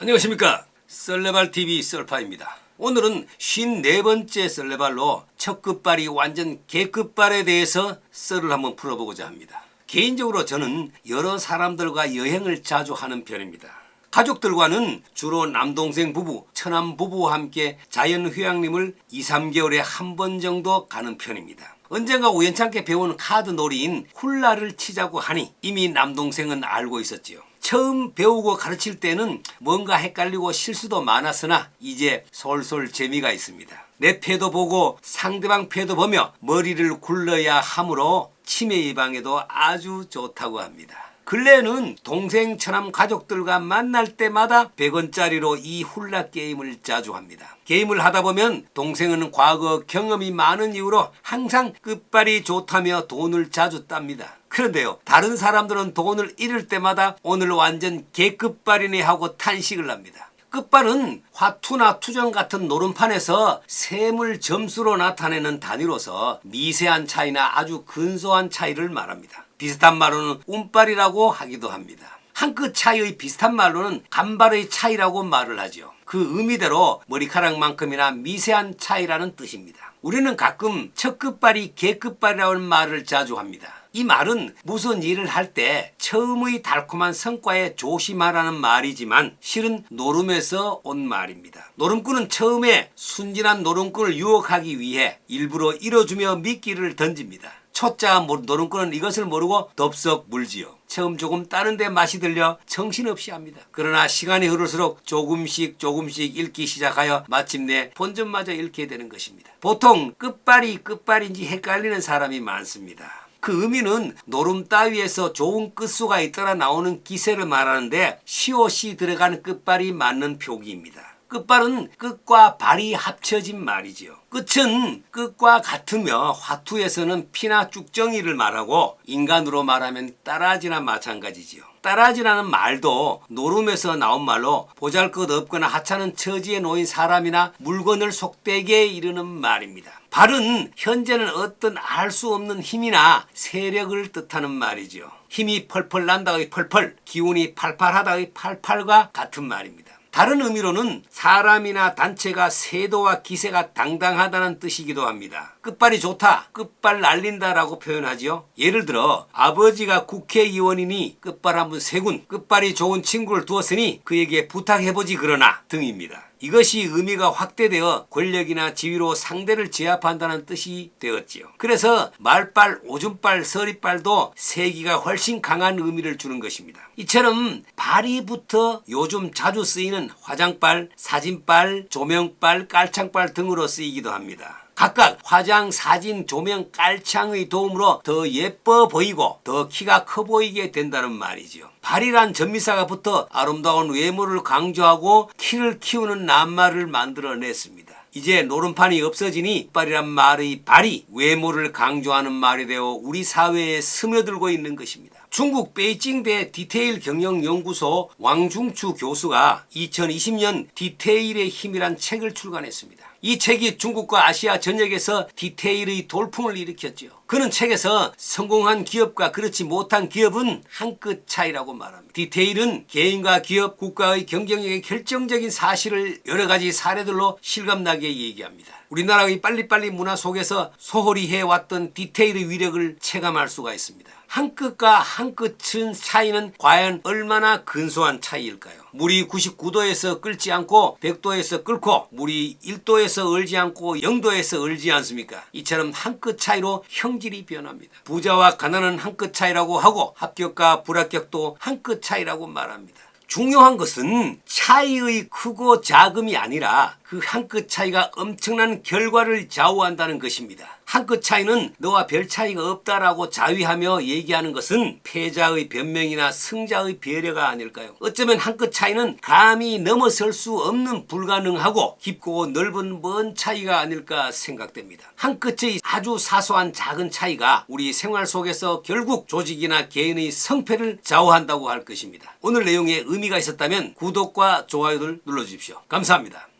안녕하십니까 썰레발TV 썰파입니다 오늘은 54번째 썰레발로 첫 끝발이 완전 개끝발에 대해서 썰을 한번 풀어보고자 합니다 개인적으로 저는 여러 사람들과 여행을 자주 하는 편입니다 가족들과는 주로 남동생 부부, 처남 부부와 함께 자연 휴양림을 2, 3개월에 한 번 정도 가는 편입니다. 언젠가 우연찮게 배운 카드 놀이인 훌라를 치자고 하니 이미 남동생은 알고 있었지요. 처음 배우고 가르칠 때는 뭔가 헷갈리고 실수도 많았으나 이제 솔솔 재미가 있습니다. 내 패도 보고 상대방 패도 보며 머리를 굴러야 하므로 치매 예방에도 아주 좋다고 합니다. 근래에는 동생 처남 가족들과 만날 때마다 100원짜리로 이 훌라 게임을 자주 합니다. 게임을 하다 보면 동생은 과거 경험이 많은 이유로 항상 끝발이 좋다며 돈을 자주 땁니다. 그런데요, 다른 사람들은 돈을 잃을 때마다 오늘 완전 개끝발이네 하고 탄식을 합니다. 끝발은 화투나 투정 같은 노름판에서 세물 점수로 나타내는 단위로서 미세한 차이나 아주 근소한 차이를 말합니다. 비슷한 말로는 운발이라고 하기도 합니다. 한 끗 차이의 비슷한 말로는 간발의 차이라고 말을 하죠. 그 의미대로 머리카락만큼이나 미세한 차이라는 뜻입니다. 우리는 가끔 첫 끝발이 개 끝발이라는 말을 자주 합니다. 이 말은 무슨 일을 할 때 처음의 달콤한 성과에 조심하라는 말이지만 실은 노름에서 온 말입니다. 노름꾼은 처음에 순진한 노름꾼을 유혹하기 위해 일부러 잃어주며 미끼를 던집니다. 초짜 노름꾼은 이것을 모르고 덥석 물지요. 처음 조금 따는데 맛이 들려 정신없이 합니다. 그러나 시간이 흐를수록 조금씩 조금씩 읽기 시작하여 마침내 본전마저 읽게 되는 것입니다. 보통 끝발이 끝발인지 헷갈리는 사람이 많습니다. 그 의미는 노름 따위에서 좋은 끝수가 있더라 나오는 기세를 말하는데 시옷이 들어간 끝발이 맞는 표기입니다. 끝발은 끝과 발이 합쳐진 말이지요. 끝은 끝과 같으며 화투에서는 피나 쭉정이를 말하고 인간으로 말하면 따라지나 마찬가지지요. 따라지라는 말도 노름에서 나온 말로 보잘것 없거나 하찮은 처지에 놓인 사람이나 물건을 속되게 이르는 말입니다. 발은 현재는 어떤 알 수 없는 힘이나 세력을 뜻하는 말이죠. 힘이 펄펄 난다의 펄펄, 기운이 팔팔하다의 팔팔과 같은 말입니다. 다른 의미로는 사람이나 단체가 세도와 기세가 당당하다는 뜻이기도 합니다. 끝발이 좋다, 끝발 날린다라고 표현하지요. 예를 들어 아버지가 국회의원이니 끝발 한번 세군, 끝발이 좋은 친구를 두었으니 그에게 부탁해보지 그러나 등입니다. 이것이 의미가 확대되어 권력이나 지위로 상대를 제압한다는 뜻이 되었지요. 그래서 말빨, 오줌빨, 서리빨도 세기가 훨씬 강한 의미를 주는 것입니다. 이처럼 발이부터 요즘 자주 쓰이는 화장빨, 사진빨, 조명빨, 깔창빨 등으로 쓰이기도 합니다. 각각 화장, 사진, 조명, 깔창의 도움으로 더 예뻐 보이고 더 키가 커 보이게 된다는 말이지요. 발이란 전미사가 붙어 아름다운 외모를 강조하고 키를 키우는 낱말을 만들어냈습니다. 이제 노름판이 없어지니 발이란 말의 발이 외모를 강조하는 말이 되어 우리 사회에 스며들고 있는 것입니다. 중국 베이징대 디테일 경영 연구소 왕중추 교수가 2020년 디테일의 힘이란 책을 출간했습니다. 이 책이 중국과 아시아 전역에서 디테일의 돌풍을 일으켰죠. 그는 책에서 성공한 기업과 그렇지 못한 기업은 한 끗 차이라고 말합니다. 디테일은 개인과 기업, 국가의 경쟁력의 결정적인 사실을 여러 가지 사례들로 실감나게 얘기합니다. 우리나라의 빨리빨리 문화 속에서 소홀히 해왔던 디테일의 위력을 체감할 수가 있습니다. 한 끗과 한 끗은 차이는 과연 얼마나 근소한 차이일까요? 물이 99도에서 끓지 않고 100도에서 끓고 물이 1도에서 얼지 않고 0도에서 얼지 않습니까? 이처럼 한 끗 차이로 형 질이 변합니다. 부자와 가난은 한 끗 차이라고 하고 합격과 불합격도 한 끗 차이라고 말합니다. 중요한 것은 차이의 크고 작음이 아니라 그 한 끗 차이가 엄청난 결과를 좌우한다는 것입니다. 한 끗 차이는 너와 별 차이가 없다라고 자위하며 얘기하는 것은 패자의 변명이나 승자의 배려가 아닐까요? 어쩌면 한 끗 차이는 감히 넘어설 수 없는 불가능하고 깊고 넓은 먼 차이가 아닐까 생각됩니다. 한 끗의 아주 사소한 작은 차이가 우리 생활 속에서 결국 조직이나 개인의 성패를 좌우한다고 할 것입니다. 오늘 내용에 의미가 있었다면 구독과 좋아요를 눌러주십시오. 감사합니다.